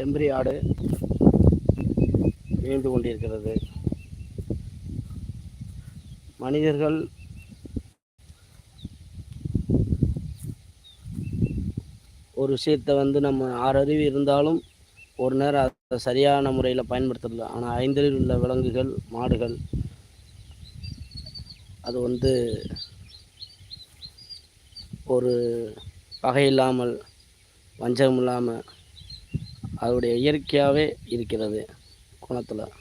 செம்பரி ஆடு மேய்ந்து கொண்டிருக்கிறது. மனிதர்கள் ஒரு விஷயத்தை வந்து நம்ம ஆறறிவு இருந்தாலும் ஒரு நேரம் அதை சரியான முறையில் பயன்படுத்தல ஆனால் ஐந்தறிவு உள்ள விலங்குகள் மாடுகள் அது வந்து ஒரு பகை இல்லாமல் வஞ்சகம் இல்லாமல் அதோடைய இயற்கையாகவே இருக்கிறது குணத்தில்.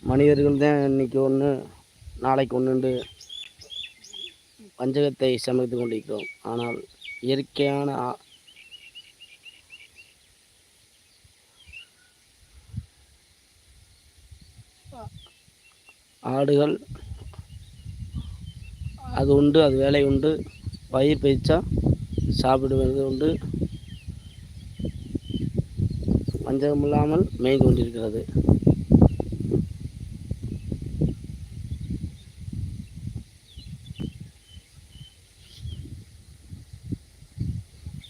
மனிதர்கள் தான் இன்னைக்கு ஒன்று நாளைக்கு ஒன்றுண்டு வஞ்சகத்தை சமைத்து கொண்டிருக்கிறோம். ஆனால் இயற்கையான ஆ- ஆடுகள் அது உண்டு அது வேலை உண்டு. பயிர் பயிச்சா சாப்பிடுவது உண்டு. பஞ்சகமில்லாமல் மேய்ந்து கொண்டிருக்கிறது.